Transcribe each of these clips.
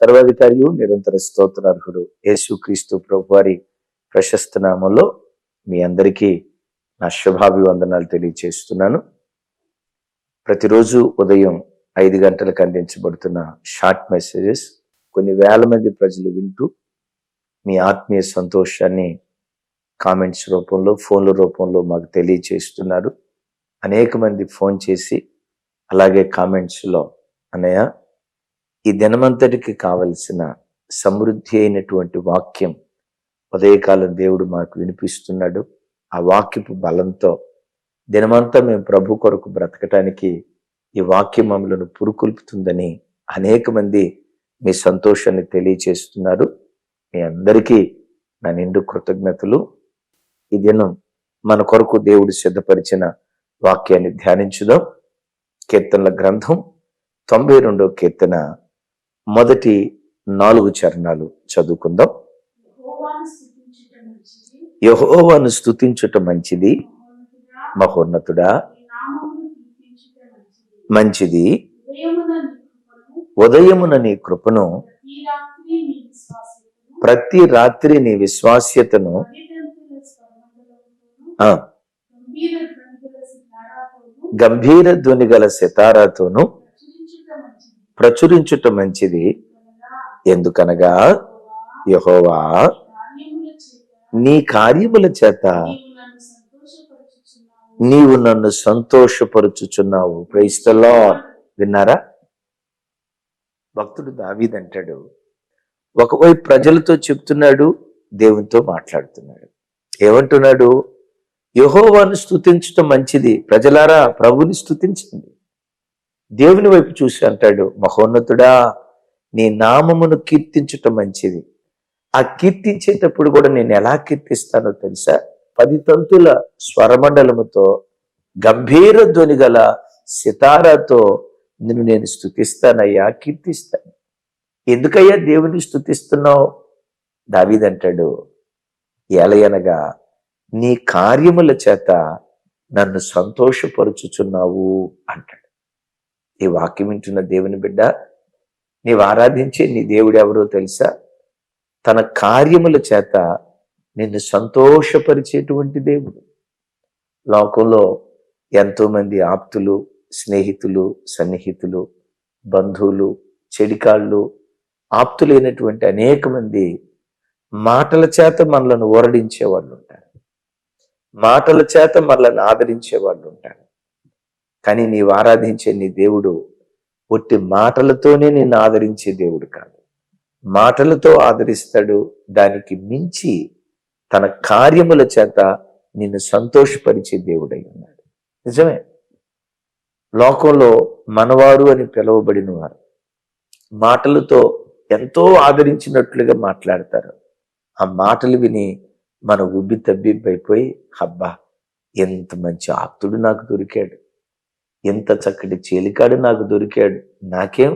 సర్వాధికారియు నిరంతర స్తోత్రార్హుడు యేసుక్రీస్తు ప్రభు వారి ప్రశస్త నామంలో మీ అందరికీ నా శుభాభివందనాలు తెలియజేస్తున్నాను ప్రతిరోజు ఉదయం ఐదు గంటలకు అందించబడుతున్న షార్ట్ మెసేజెస్ కొన్ని వేల మంది ప్రజలు వింటూ మీ ఆత్మీయ సంతోషాన్ని కామెంట్స్ రూపంలో ఫోన్ల రూపంలో మాకు తెలియజేస్తున్నారు అనేక మంది ఫోన్ చేసి అలాగే కామెంట్స్లో అన్నయ్య ఈ దినమంతటికి కావలసిన సమృద్ధి అయినటువంటి వాక్యం ఉదయకాలం దేవుడు మాకు వినిపిస్తున్నాడు. ఆ వాక్యపు బలంతో దినమంతా మేము ప్రభు కొరకు బ్రతకటానికి ఈ వాక్యం మమ్మలను పురుకొల్పుతుందని అనేక మంది మీ సంతోషాన్ని తెలియచేస్తున్నారు. మీ అందరికీ నా నిండు కృతజ్ఞతలు. ఈ దినం మన కొరకు దేవుడు సిద్ధపరిచిన వాక్యాన్ని ధ్యానించుదాం. కీర్తనల గ్రంథం తొంభై రెండో కీర్తన మొదటి నాలుగు చరణాలు చదువుకుందాం. యహోవాను స్తుతించుట మంచిది మహోన్నతుడా, మంచిది. ఉదయమున నీ కృపను ప్రతి రాత్రి నీ విశ్వాస్యతను ఆ, గంభీర ధ్వని గల సితారాతోను గంభీర ధ్వని గల సితారాతోను ప్రచురించుట మంచిది. ఎందుకనగా యహోవా నీ కార్యముల చేత నీవు నన్ను సంతోషపరుచుచున్నావు. క్రైస్తలో విన్నారా? భక్తుడు దావీదంటాడు ఒకవైపు ప్రజలతో చెప్తున్నాడు దేవునితో మాట్లాడుతున్నాడు. ఏమంటున్నాడు? యహోవాను స్థుతించటం మంచిది. ప్రజలారా ప్రభుని స్థుతించండి దేవుని వైపు చూసి అంటాడు మహోన్నతుడా నీ నామమును కీర్తించటం మంచిది. ఆ కీర్తించేటప్పుడు కూడా నేను ఎలా కీర్తిస్తానో తెలుసా? పది తంతుల స్వరమండలముతో గంభీర ధ్వని గల సితారాతో నిన్ను నేను స్థుతిస్తానయ్యా కీర్తిస్తాను. ఎందుకయ్యా దేవుని స్థుతిస్తున్నావు దావీదంటాడు ఎలయనగా నీ కార్యముల చేత నన్ను సంతోషపరుచుచున్నావు అంటాడు. ఈ వాక్యం వింటున్న దేవుని బిడ్డ నీవు ఆరాధించే నీ దేవుడు ఎవరో తెలుసా? తన కార్యముల చేత నిన్ను సంతోషపరిచేటువంటి దేవుడు. లోకంలో ఎంతోమంది ఆప్తులు స్నేహితులు సన్నిహితులు బంధువులు చెడికాళ్ళు ఆప్తులైనటువంటి అనేక మంది మాటల చేత మనలను ఊరడించే వాళ్ళు ఉంటారు. మాటల చేత మనలను ఆదరించే వాళ్ళు ఉంటారు. కానీ నీవు ఆరాధించే నీ దేవుడు ఒట్టి మాటలతోనే నిన్ను ఆదరించే దేవుడు కాదు. మాటలతో ఆదరిస్తాడు దానికి మించి తన కార్యముల చేత నిన్ను సంతోషపరిచే దేవుడై ఉన్నాడు. నిజమే. లోకంలో మనవారు అని పిలువబడిన వారు మాటలతో ఎంతో ఆదరించినట్లుగా మాట్లాడతారు. ఆ మాటలు విని మన ఉబ్బి తబ్బిబ్బైపోయి అబ్బా ఎంత మంచి ఆప్తుడు నాకు దొరికాడు. ఎంత చక్కటి చేలికాడు నాకు దొరికాడు నాకేం?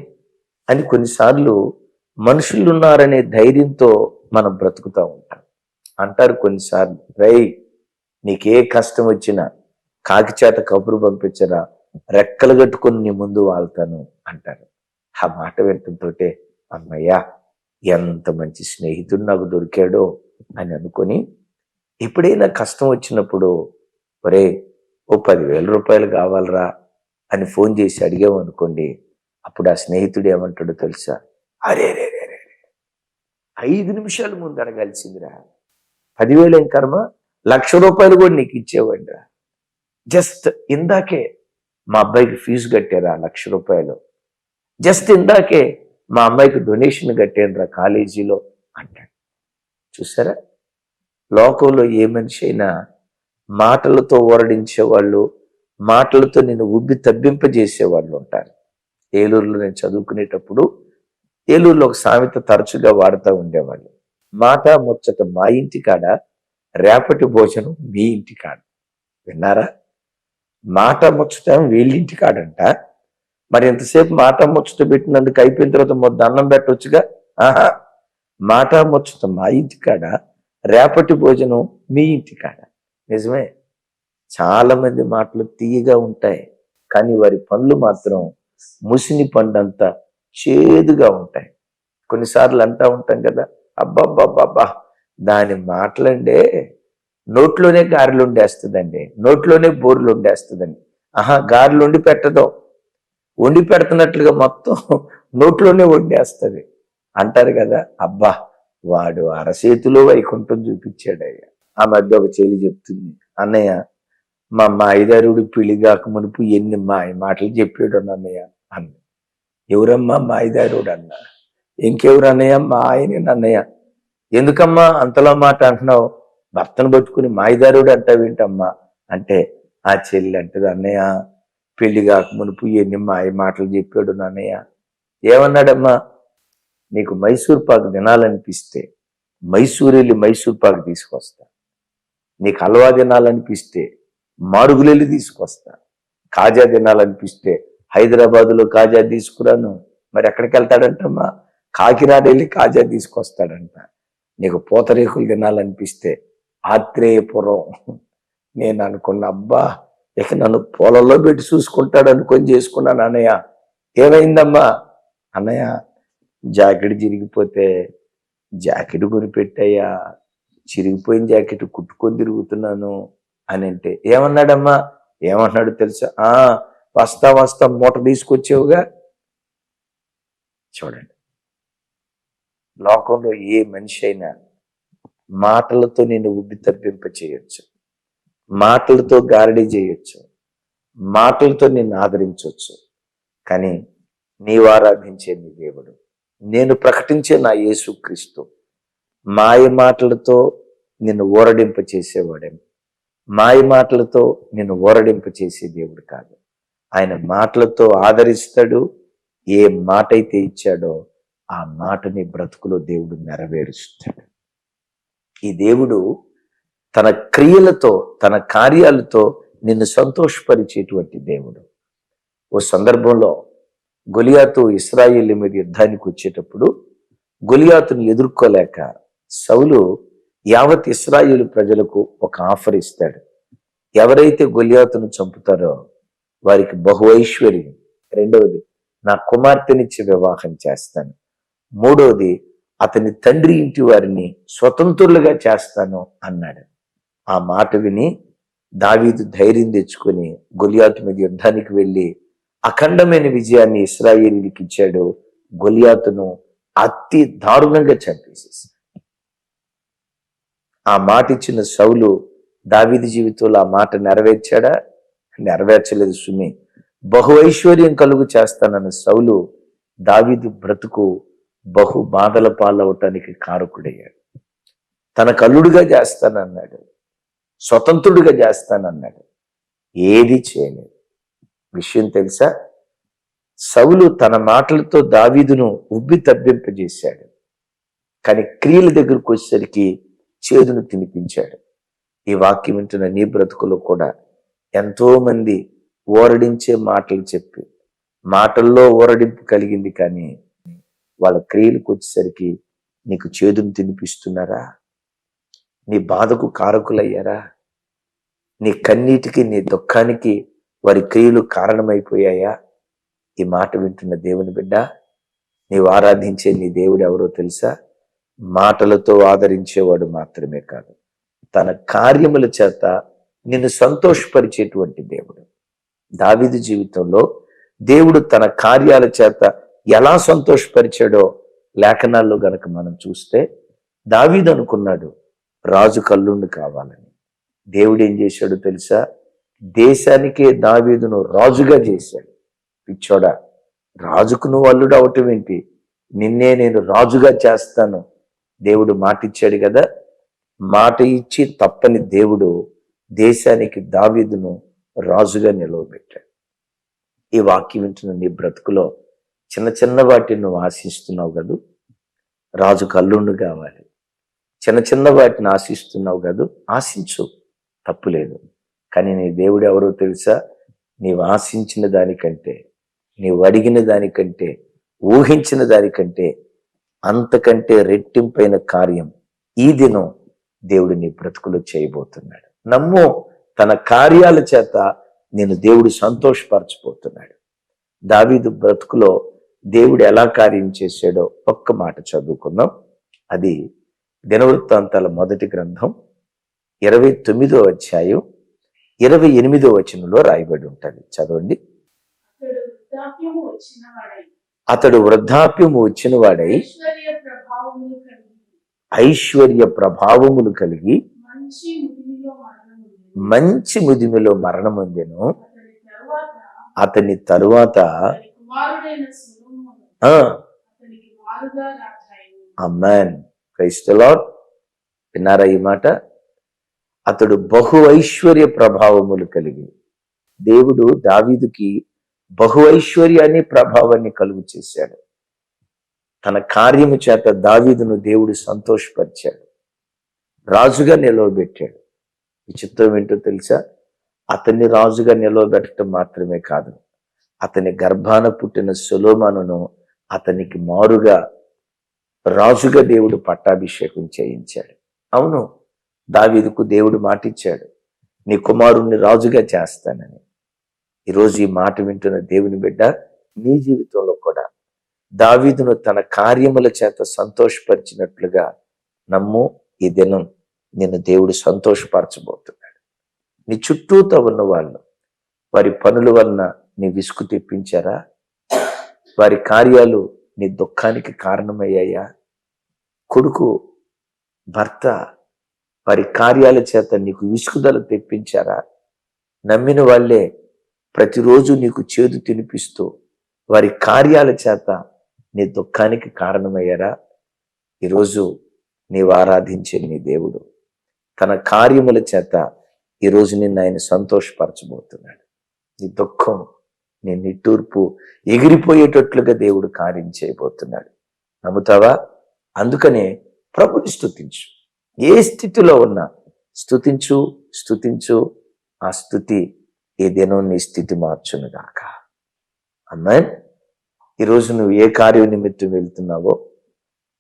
అని కొన్నిసార్లు మనుషులు ఉన్నారనే ధైర్యంతో మనం బ్రతుకుతూ ఉంటాం. అంటారు కొన్నిసార్లు రై నీకే కష్టం వచ్చినా కాకి చేత కబురు పంపించరా రెక్కలు కట్టుకొని నీ ముందు వాళ్తాను అంటారు. ఆ మాట వింటంతోటే అమ్మయ్యా ఎంత మంచి స్నేహితుడు నాకు దొరికాడో అని అనుకొని ఎప్పుడైనా కష్టం వచ్చినప్పుడు ఒరే ఓ పదివేల రూపాయలు కావాలరా అని ఫోన్ చేసి అడిగామనుకోండి అప్పుడు ఆ స్నేహితుడు ఏమంటాడో తెలుసా? అరే రే రే రే. ఐదు నిమిషాల ముందు అడగాల్సిందిరా. పదివేలు ఏం కర్మ? లక్ష రూపాయలు కూడా నీకు ఇచ్చేవాడిరా. జస్ట్ ఇందాకే మా అబ్బాయికి ఫీజు కట్టారా లక్ష రూపాయలు? జస్ట్ ఇందాకే మా అమ్మాయికి డొనేషన్ కట్టేనరా కాలేజీలో అంటాడు. చూసారా? లోకంలో ఏ మనిషి అయినా మాటలతో ఓరడించేవాళ్ళు మాటలతో నేను ఉబ్బి తబ్బింపజేసే వాళ్ళు ఉంటారు. ఏలూరులో నేను చదువుకునేటప్పుడు ఏలూరులో ఒక సామెత తరచుగా వాడుతూ ఉండేవాళ్ళు. మాట ముచ్చట మా ఇంటి కాడ? రేపటి భోజనం మీ ఇంటి కాడ? విన్నారా? మాట ముచ్చట వీళ్ళింటి కాడంట. మరి ఎంతసేపు మాట ముచ్చట పెట్టినందుకు అయిపోయిన తర్వాత మొదటి అన్నం పెట్టవచ్చుగా ఆహా! మాట ముచ్చట మా ఇంటి కాడ? రేపటి భోజనం మీ ఇంటి కాడ? నిజమే. చాలా మంది మాటలు తీయగా ఉంటాయి కానీ వారి పనులు మాత్రం ముసిని పండంతా చేదుగా ఉంటాయి. కొన్నిసార్లు అంటా ఉంటాం కదా అబ్బబ్బబ్బబ్బా దాని మాటలండే నోట్లోనే గారెలు ఉండేస్తుందండి నోట్లోనే బోర్లు ఉండేస్తుందండి. ఆహా గారెలు వండి పెట్టదు. వండి పెడుతున్నట్లుగా మొత్తం నోట్లోనే వండేస్తుంది. అంటారు కదా అబ్బా వాడు అరచేతిలో వైకుంఠం చూపించాడయ్యా. ఆ మధ్య ఒక చెల్లి చెప్తుంది అన్నయ్య మా మాయిదారుడు పెళ్ళి కాక మునుపు ఎన్ని మాయ మాటలు చెప్పాడు అన్నయ్య అన్న. ఎవరమ్మా మాయిదారుడు అన్న? ఇంకెవరు అన్నయ్య? మా ఆయన అన్నయ్య. ఎందుకమ్మా అంతలో మాట అంటున్నావు? భర్తను పట్టుకుని మాయిదారుడు అంటావేంటమ్మా? అంటే ఆ చెల్లి అంటది అన్నయ్య పెళ్ళి కాక మునుపు ఎన్ని మాయ మాటలు చెప్పాడు నాన్నయ్య ఏమన్నాడమ్మా? నీకు మైసూర్ పాకు తినాలనిపిస్తే మైసూరు వెళ్ళి మైసూర్ పాకు తీసుకొస్తా. నీకు హల్వా తినాలనిపిస్తే మారుగులెళ్ళి తీసుకొస్తా. కాజా తినాలనిపిస్తే హైదరాబాదులో కాజా తీసుకురాను. మరి ఎక్కడికి వెళ్తాడంటమ్మా కాకినాడ వెళ్ళి కాజా తీసుకొస్తాడంట. నీకు పూతరేకులు తినాలనిపిస్తే ఆత్రేయపురం. నేను అనుకున్న అబ్బా ఇక నన్ను పొలంలో పెట్టి చూసుకుంటాడు అనుకొని చేసుకున్నాను అన్నయ్య. ఏమైందమ్మా? అన్నయ్య జాకెట్ చిరిగిపోతే జాకెట్ కొనిపెట్టయ్యా చిరిగిపోయిన జాకెట్ కుట్టుకొని తిరుగుతున్నాను. అని అంటే ఏమన్నాడమ్మా? ఏమన్నాడు తెలుసా? ఆ వస్తా వస్తా మూట తీసుకొచ్చేవుగా. చూడండి. లోకంలో ఏ మనిషి అయినా మాటలతో నేను ఉబ్బి తప్పింప చేయొచ్చు. మాటలతో గారడీ చేయొచ్చు. మాటలతో నిన్ను ఆదరించవచ్చు కానీ నీవు ఆరాధించే నీ దేవుడు. నేను ప్రకటించే నా యేసుక్రీస్తు. మాయ మాటలతో నిన్ను ఊరడింప చేసేవాడేమో. మాయ మాటలతో నిన్ను ఓరడింపు చేసే దేవుడు కాదు. ఆయన మాటలతో ఆదరిస్తాడు. ఏ మాట అయితే ఇచ్చాడో ఆ మాటని బ్రతుకులో దేవుడు నెరవేరుస్తాడు. ఈ దేవుడు తన క్రియలతో తన కార్యాలతో నిన్ను సంతోషపరిచేటువంటి దేవుడు. ఓ సందర్భంలో గొలియాతు ఇస్రాయిల్ మీద యుద్ధానికి వచ్చేటప్పుడు గొలియాతును ఎదుర్కోలేక సౌలు యావత్ ఇస్రాయిలు ప్రజలకు ఒక ఆఫర్ ఇస్తాడు. ఎవరైతే గొలియాతును చంపుతారో వారికి బహు ఐశ్వర్యం. రెండవది నా కుమార్తెనిచ్చి వివాహం చేస్తాను. మూడవది అతని తండ్రి ఇంటి వారిని స్వతంత్రులుగా చేస్తాను అన్నాడు. ఆ మాట విని దావీదు ధైర్యం తెచ్చుకొని గొలియాతు మీద యుద్ధానికి వెళ్ళి అఖండమైన విజయాన్ని ఇస్రాయేలీకి ఇచ్చాడు. గొలియాతును అతి దారుణంగా చంపేసేసి ఆ మాట ఇచ్చిన సౌలు దావిది జీవితంలో ఆ మాట నెరవేర్చాడా? నెరవేర్చలేదు సుమి. బహు ఐశ్వర్యం కలుగు చేస్తానన్న సౌలు దావీదు బ్రతుకు బహు బాధల పాలవటానికి కారకుడయ్యాడు. తన కల్లుడుగా చేస్తానన్నాడు. స్వతంత్రుడిగా చేస్తానన్నాడు. ఏది చేయలేదు. విషయం తెలుసా? సౌలు తన మాటలతో దావీదును ఉబ్బి తబ్బింపజేశాడు. కానీ క్రియల దగ్గరకు వచ్చేసరికి చేదును తినిపించాడు. ఈ వాక్యం వింటున్న నీ బ్రతుకులో కూడా ఎంతోమంది ఓరడించే మాటలు చెప్పి మాటల్లో ఓరడింపు కలిగింది కానీ వాళ్ళ క్రియలకు వచ్చేసరికి నీకు చేదును తినిపిస్తున్నారా? నీ బాధకు కారకులయ్యారా? నీ కన్నీటికి నీ దుఃఖానికి వారి క్రియలు కారణమైపోయాయా? ఈ మాట వింటున్న దేవుని బిడ్డ నీవు ఆరాధించే నీ దేవుడు ఎవరో తెలుసా? మాటలతో ఆదరించేవాడు మాత్రమే కాదు. తన కార్యముల చేత నిన్ను సంతోషపరిచేటువంటి దేవుడు. దావిది జీవితంలో దేవుడు తన కార్యాల చేత ఎలా సంతోషపరిచాడో లేఖనాల్లో గనక మనం చూస్తే దావీదు అనుకున్నాడు రాజు కల్లుండి కావాలని. దేవుడు ఏం చేశాడు తెలుసా? దేశానికే దావీదును రాజుగా చేశాడు. పిచ్చోడా రాజుకు నువ్వు అల్లుడు అవటం ఏంటి? నిన్నే నేను రాజుగా చేస్తాను. దేవుడు మాటిచ్చాడు కదా? మాట ఇచ్చి తప్పని దేవుడు దేశానికి దావీదును రాజుగా నిలవబెట్టాడు. ఈ వాక్యం వింటున్న నీ బ్రతుకులో చిన్న చిన్న వాటిని నువ్వు ఆశిస్తున్నావు కదూ? రాజు కల్లుండు కావాలి. చిన్న చిన్న వాటిని ఆశిస్తున్నావు కదూ? ఆశించు తప్పులేదు కానీ నీ దేవుడు ఎవరో తెలుసా? నీవు ఆశించిన దానికంటే నీవు అడిగిన దానికంటే ఊహించిన దానికంటే అంతకంటే రెట్టింపైన కార్యం ఈ దినం దేవుడు నీ బ్రతుకులు చేయబోతున్నాడు. నమ్ము తన కార్యాల చేత నేను దేవుడు సంతోషపరచబోతున్నాడు. దావీదు బ్రతుకులో దేవుడు ఎలా కార్యం చేశాడో ఒక్క మాట చదువుకుందాం. అది దినవృత్తాంతాల మొదటి గ్రంథం ఇరవై తొమ్మిదో అధ్యాయం ఇరవై ఎనిమిదో వచనంలో రాయబడి ఉంటుంది. చదవండి. అతడు వృద్ధాప్యము వచ్చిన వాడై ఐశ్వర్య ప్రభావములు కలిగి మంచి ముదిమిలో ముదిమిలో మరణమొందెను. అతని తరువాత అమ్మాన్ క్రైస్తలాడ్ విన్నారా ఈ మాట? అతడు బహు ఐశ్వర్య ప్రభావములు కలిగి దేవుడు దావీదుకి బహు ఐశ్వర్యాన్ని ప్రభావాన్ని కలుగు చేశాడు. తన కార్యము చేత దావీదును దేవుడు సంతోషపరిచాడు. రాజుగా నిలవబెట్టాడు. విచిత్రం ఏంటో తెలుసా? అతన్ని రాజుగా నిలవబెట్టడం మాత్రమే కాదు. అతని గర్భాన పుట్టిన సులోమానును అతనికి మారుగా రాజుగా దేవుడు పట్టాభిషేకం చేయించాడు. అవును దావీదుకు దేవుడు మాటిచ్చాడు. నీ కుమారుణ్ణి రాజుగా చేస్తానని. ఈరోజు ఈ మాట వింటున్న దేవుని బిడ్డ నీ జీవితంలో కూడా దావీదును తన కార్యముల చేత సంతోషపరిచినట్లుగా నమ్ము ఈ దినం నిన్ను దేవుడు సంతోషపరచబోతున్నాడు. నీ చుట్టూతో ఉన్న వాళ్ళు వారి పనుల వలన నీ విసుగు తెప్పించారా? వారి కార్యాలు నీ దుఃఖానికి కారణమయ్యాయా? కొడుకు భర్త వారి కార్యాల చేత నీకు విసుగుదల తెప్పించారా? నమ్మిన వాళ్ళే ప్రతిరోజు నీకు చేదు తినిపిస్తూ వారి కార్యాల చేత నీ దుఃఖానికి కారణమయ్యారా? ఈరోజు నీవు ఆరాధించే నీ దేవుడు. తన కార్యముల చేత ఈరోజు నిన్ను ఆయన సంతోషపరచబోతున్నాడు. నీ దుఃఖం నీ నిట్టూర్పు ఎగిరిపోయేటట్లుగా దేవుడు కార్యం చేయబోతున్నాడు. నమ్ముతావా? అందుకనే ప్రభుని స్థుతించు ఏ స్థితిలో ఉన్నా స్థుతించు స్థుతించు ఆ స్థుతి ఈ దినం నీ స్థితి మార్చును గాక. అమ్మాయి ఈరోజు నువ్వు ఏ కార్యం నిమిత్తం వెళ్తున్నావో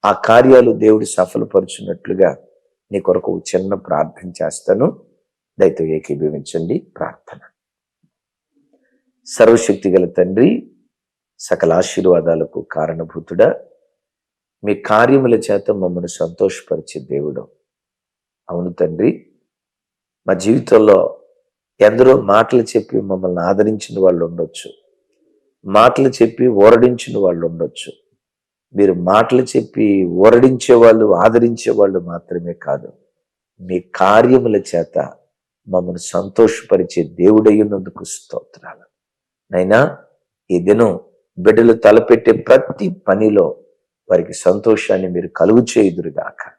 ఆ కార్యాలు దేవుడు సఫలపరుచున్నట్లుగా నీ కొరకు చిన్న ప్రార్థన చేస్తాను. దయతో ఏకీభవించండి. ప్రార్థన. సర్వశక్తి గల తండ్రి సకల ఆశీర్వాదాలకు కారణభూతుడా మీ కార్యముల చేత మమ్మల్ని సంతోషపరిచే దేవుడు. అవును తండ్రి మా జీవితంలో ఎందరో మాటలు చెప్పి మమ్మల్ని ఆదరించిన వాళ్ళు ఉండొచ్చు. మాటలు చెప్పి ఓరడించిన వాళ్ళు ఉండొచ్చు. మీరు మాటలు చెప్పి ఓరడించే వాళ్ళు ఆదరించే వాళ్ళు మాత్రమే కాదు. మీ కార్యముల చేత మమ్మల్ని సంతోషపరిచే దేవుడయ్యున్నందుకు స్తోత్రాలు. నైనా ఈ దినం బిడ్డలు తలపెట్టే ప్రతి పనిలో వారికి సంతోషాన్ని మీరు కలుగు చేయుదురుగాక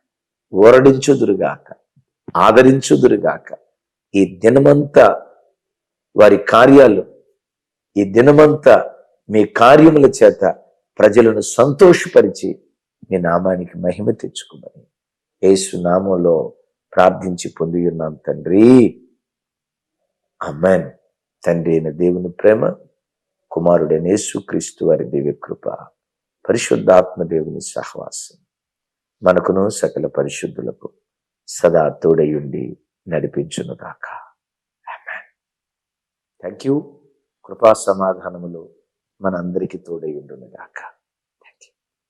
ఓరడించుదురుగాక ఆదరించుదురుగాక ఈ దినమంతా వారి కార్యాలు ఈ దినమంతా మీ కార్యముల చేత ప్రజలను సంతోషపరిచి మీ నామానికి మహిమ తెచ్చుకోమని యేసు నామంలో ప్రార్థించి పొంది ఉన్నాం తండ్రి. అమ్మాన్ తండ్రి అయిన దేవుని ప్రేమ కుమారుడైన యేసు క్రీస్తు వారి దివ్య కృప పరిశుద్ధాత్మ దేవుని సహవాసం. మనకును సకల పరిశుద్ధులకు సదా తోడయుండి నడిపించునుగాక. థ్యాంక్ యూ కృపా సమాధానములు మనందరికీ తోడయుండునుగాక